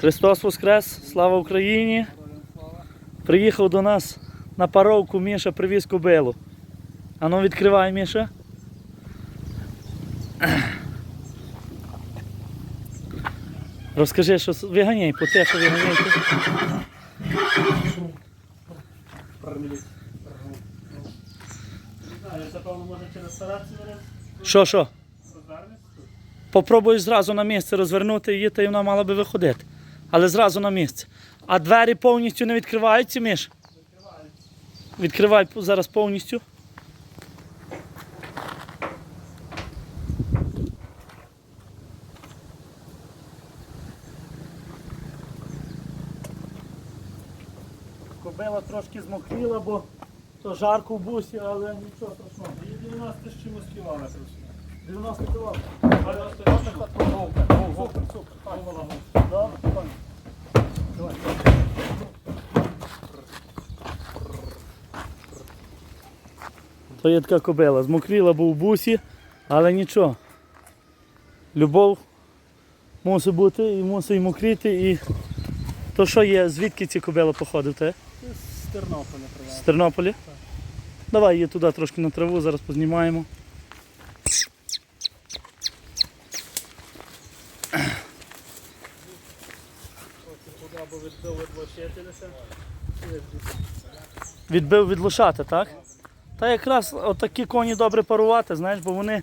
Христос Воскрес, слава Україні! Приїхав до нас на паровку Міша привіз кобилу. А ну відкривай, Міша. Розкажи, що виганяй, потихо виганяй. Що, що? Попробуй зразу на місце розвернути її, та й вона мала би виходити. Але зразу на місце. А двері повністю не відкриваються, Міш? Відкривай зараз повністю. Кобила трошки змокріла, бо то жарко в бусі, але нічого страшного. Її 90 з чимось кілометрів. 90 кг. Супер, супер. То є така кобила. Змокріла був в бусі, але нічого. Любов мусить бути і мусить і мокріти. І... То що є, звідки ці кобила походив? Те? З Тернополя З. Тернополя? Давай її туди трошки на траву, зараз познімаємо. Або відбив від лощетилися. Відбив від лошата, так? Та якраз отакі коні добре парувати, знаєш, бо вони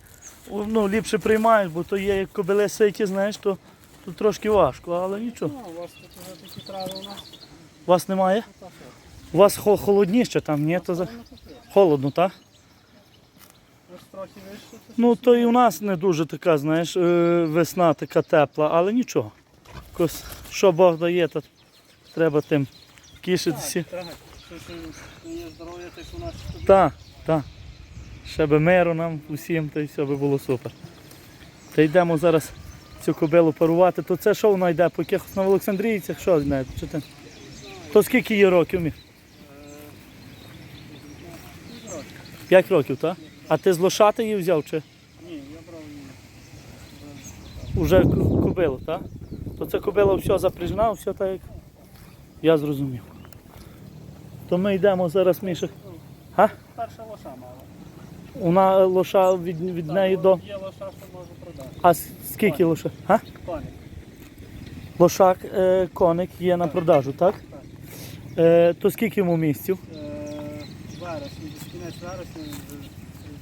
ну, ліпше приймають, бо то є як кобили ситі, знаєш, то тут трошки важко, але нічого. Ну, у вас тут вже такі трави у нас. У вас немає? Так. У вас холодніше там, ні? То за... Холодно, так? Ну, то і у нас не дуже така, знаєш, е, весна така тепла, але нічого. Що Бог дає, то треба тим кішитися. Так, що ще є здоров'я, так у нас. Так, так. Ще би миру нам усім, та й все би було супер. Та йдемо зараз цю кобилу парувати. То це що вона йде по якихось на Олександрійцях? Що знає? Чи ти? То скільки їй років? Міг? П'ять років, так? А ти з лошати її взяв чи Ні, я брав її. вже кобилу, так? То це кобила все запряжена, все так як я зрозумів. То ми йдемо зараз, Міша. Га? Перша лоша мала. Вона лоша від, від неї до. Є лоша, що можу продати. А скільки лоша? Га? Коник. Лошак е, коник є на продажу, так? Так. Е, то скільки йому місяців? Е, Вересні, кінець вересня.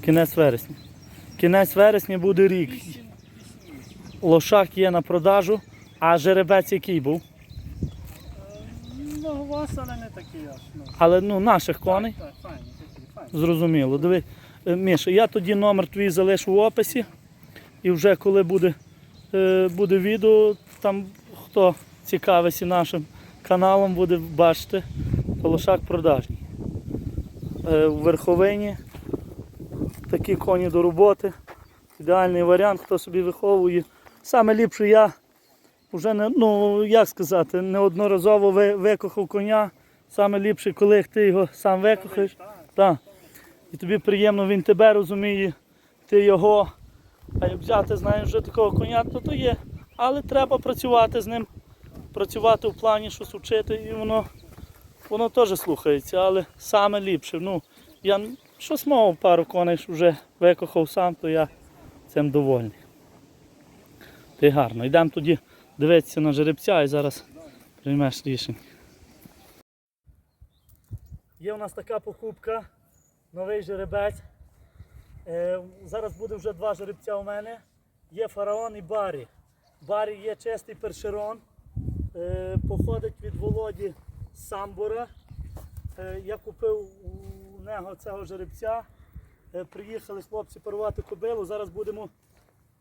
Кінець вересня. Кінець вересня буде рік. Лошак є на продажу, а жеребець який був? У вас, але не такі аж. Ну. Але ну, наших коней. Так, так, файні, такі, файні. Зрозуміло. Диви, е, Міша, я тоді номер твій залишу в описі. І вже коли буде, е, буде відео, там хто цікавиться нашим каналом, буде бачити, то лошак продажній. Е, у верховині такі коні до роботи. Ідеальний варіант, хто собі виховує. Саме ліпше я вже не, ну, як сказати, неодноразово ви- викохав коня. Саме ліпше, коли ти його сам викохаєш. Так. І тобі приємно, він тебе розуміє, ти його. А як взяти, знаєш, вже такого коня, то то є. Але треба працювати з ним, працювати в плані щось вчити, і воно, воно теж слухається, але саме ліпше. Ну, я щось мав пару коней вже викохав сам, то я цим довольний. Ти гарно. Йдемо тоді дивитися на жеребця і зараз приймеш рішення. Є у нас така покупка, новий жеребець. Е, зараз буде вже два жеребця у мене. Є фараон і Барі. Барі є чистий першерон. Е, походить від Володі з Самбора. Е, я купив у нього цього жеребця. Приїхали хлопці парувати кобилу. Зараз будемо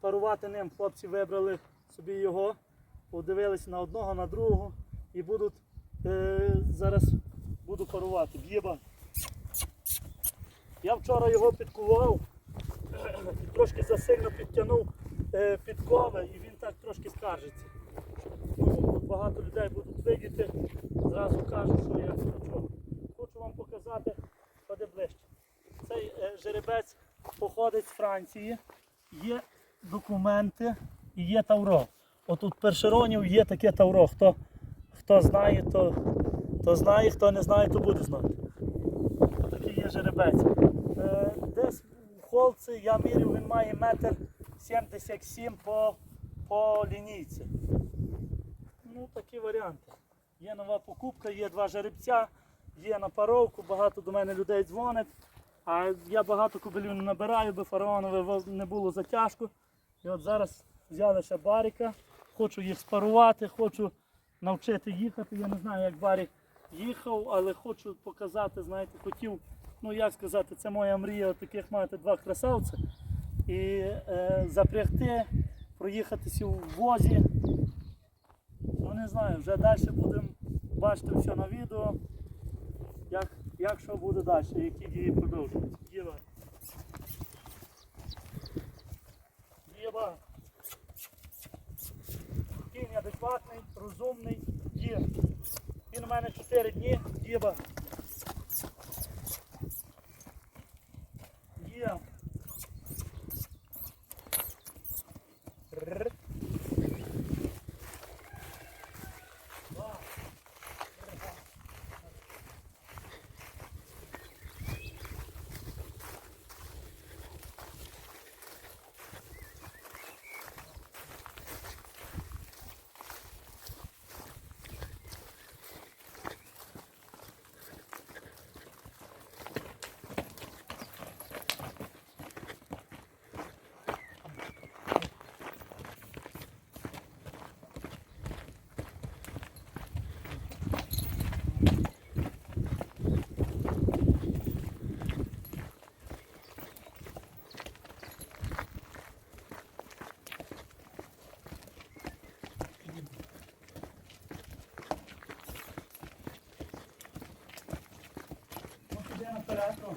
парувати ним. Хлопці вибрали собі його, подивилися на одного, на другого і будуть е, зараз буду парувати. Б'єба. Я вчора його підкував, трошки засильно підтягнув е, підкови і він так трошки скаржиться. Ну, багато людей будуть видіти, зразу кажуть, що я до. Хочу вам показати, ходи ближче. Цей е, жеребець походить з Франції, є документи і є тавро. Отут першеронів є таке тавро. Хто, хто знає, то, то знає, хто не знає, то буде знати. Такий є жеребець. Е, десь в холці я міряв, він має метр 77 по, по лінійці. Ну, такі варіанти. Є нова покупка, є два жеребця, є на паровку, багато до мене людей дзвонить. А я багато кобилів не набираю, би фараонове не було затяжко. І от зараз взяли ще баріка, хочу їх спарувати, хочу навчити їхати. Я не знаю, як барік їхав, але хочу показати, знаєте, хотів, ну як сказати, це моя мрія, таких мати два красавці. І е, запрягти, проїхатися в возі. Ну не знаю, вже далі будемо бачити все на відео. Як, як що буде далі, які дії продовжуються. Діва. Діва. Адекватний, розумний, є. Він у мене 4 дні, діба. Є. Рр. Два. Ну, піде наперед, ну.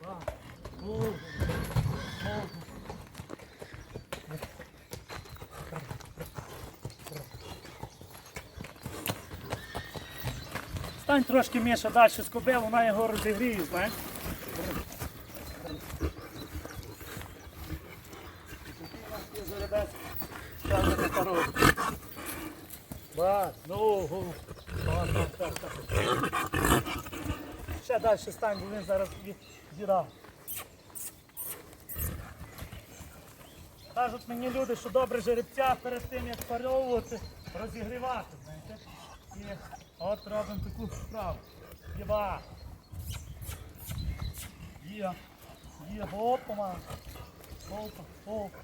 Два. Довго. Довго. Стань трошки Міша далі з вона його розігріє, знаєш. Ба, ногу. Так, так, так. Ще далі стань, бо він зараз діра. Кажуть мені люди, що добре жеребця перед тим, як паровувати, розігрівати. Знаєте? І от робимо таку справу. Єба. Є. Є, опа, опа, опа.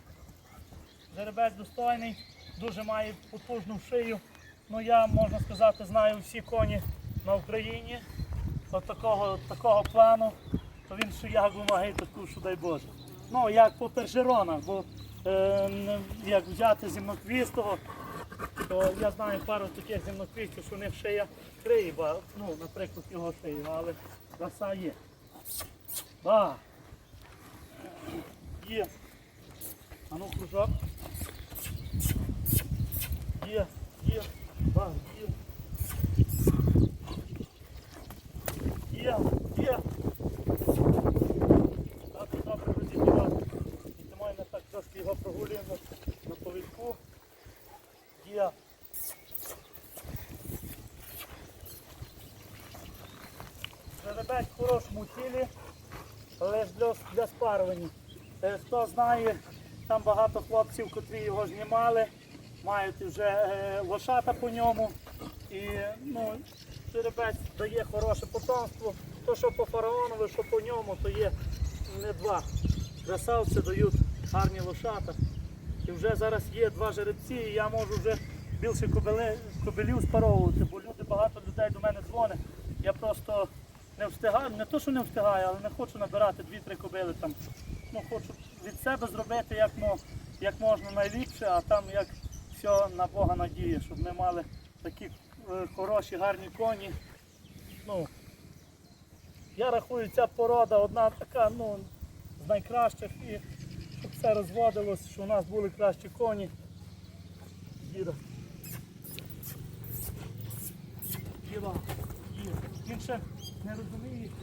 Жеребець достойний, дуже має потужну шию. Ну я, можна сказати, знаю всі коні на Україні. От такого, такого плану, то він шия вимагає таку, що дай Боже. Ну, як по пержеронах, бо е, як взяти зімноквістого, то я знаю пару таких зімноквістів, що у них шия криба, ну, наприклад, його шию, але краса є. Ба. Є. А ну кружок. Є, є, ба. Є, є. Так, добре розігрівати. І тому ми так трошки його прогулюємо на повідку. Є. Жеребець в хорошому тілі, ж для, для спарування. Е, Хто знає, там багато хлопців, котрі його знімали, мають вже е, лошата по ньому. І ну, жеребець дає хороше потомство. То, що по фараонові, що по ньому, то є не два. Красавці дають гарні лошата. І вже зараз є два жеребці, і я можу вже більше кобилів спаровувати, бо люди, багато людей до мене дзвонять. Я просто не встигаю, не то, що не встигаю, але не хочу набирати дві-три кобили там. Ну, хочу від себе зробити як, як можна найліпше, а там як все на Бога надіє, щоб ми мали такі е, хороші, гарні коні. Ну, я рахую, ця порода одна така, ну, з найкращих і щоб все розводилось, що у нас були кращі коні. Діда. Діва. Є. ще не розумієте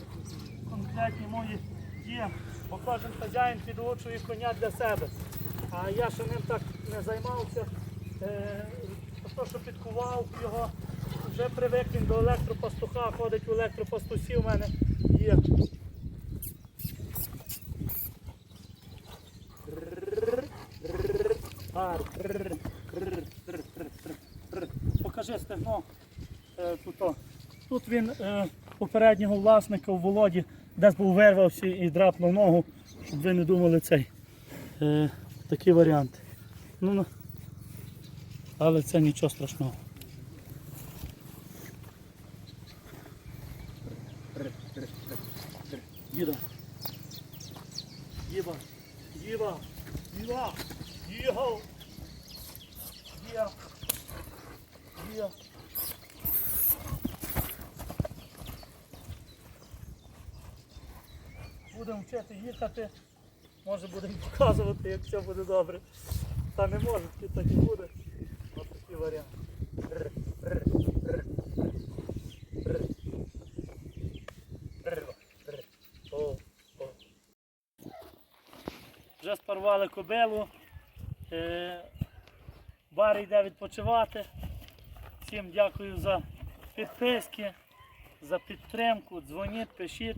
конкретні мої дії, бо кожен хазяїн підучує коня для себе. А я ще ним так не займався. Е, то, що підкував його, вже привик він до електропастуха, ходить в електропастусі у мене є. Покажи стегно. Е, Тут, тут він е, попереднього власника в Володі десь був вирвався і драпнув ногу, щоб ви не думали цей. Е, такий варіант. Ну, ну. але це нічого страшного. Діда. Діба. Діба. Діба. Його. Будемо їхати. Може будемо показувати, як все буде добре. Та не може, так і буде. Ось такий варіант. Вже спарвали кобилу. Е, Бар йде відпочивати. Всім дякую за підписки, за підтримку. Дзвоніть, пишіть.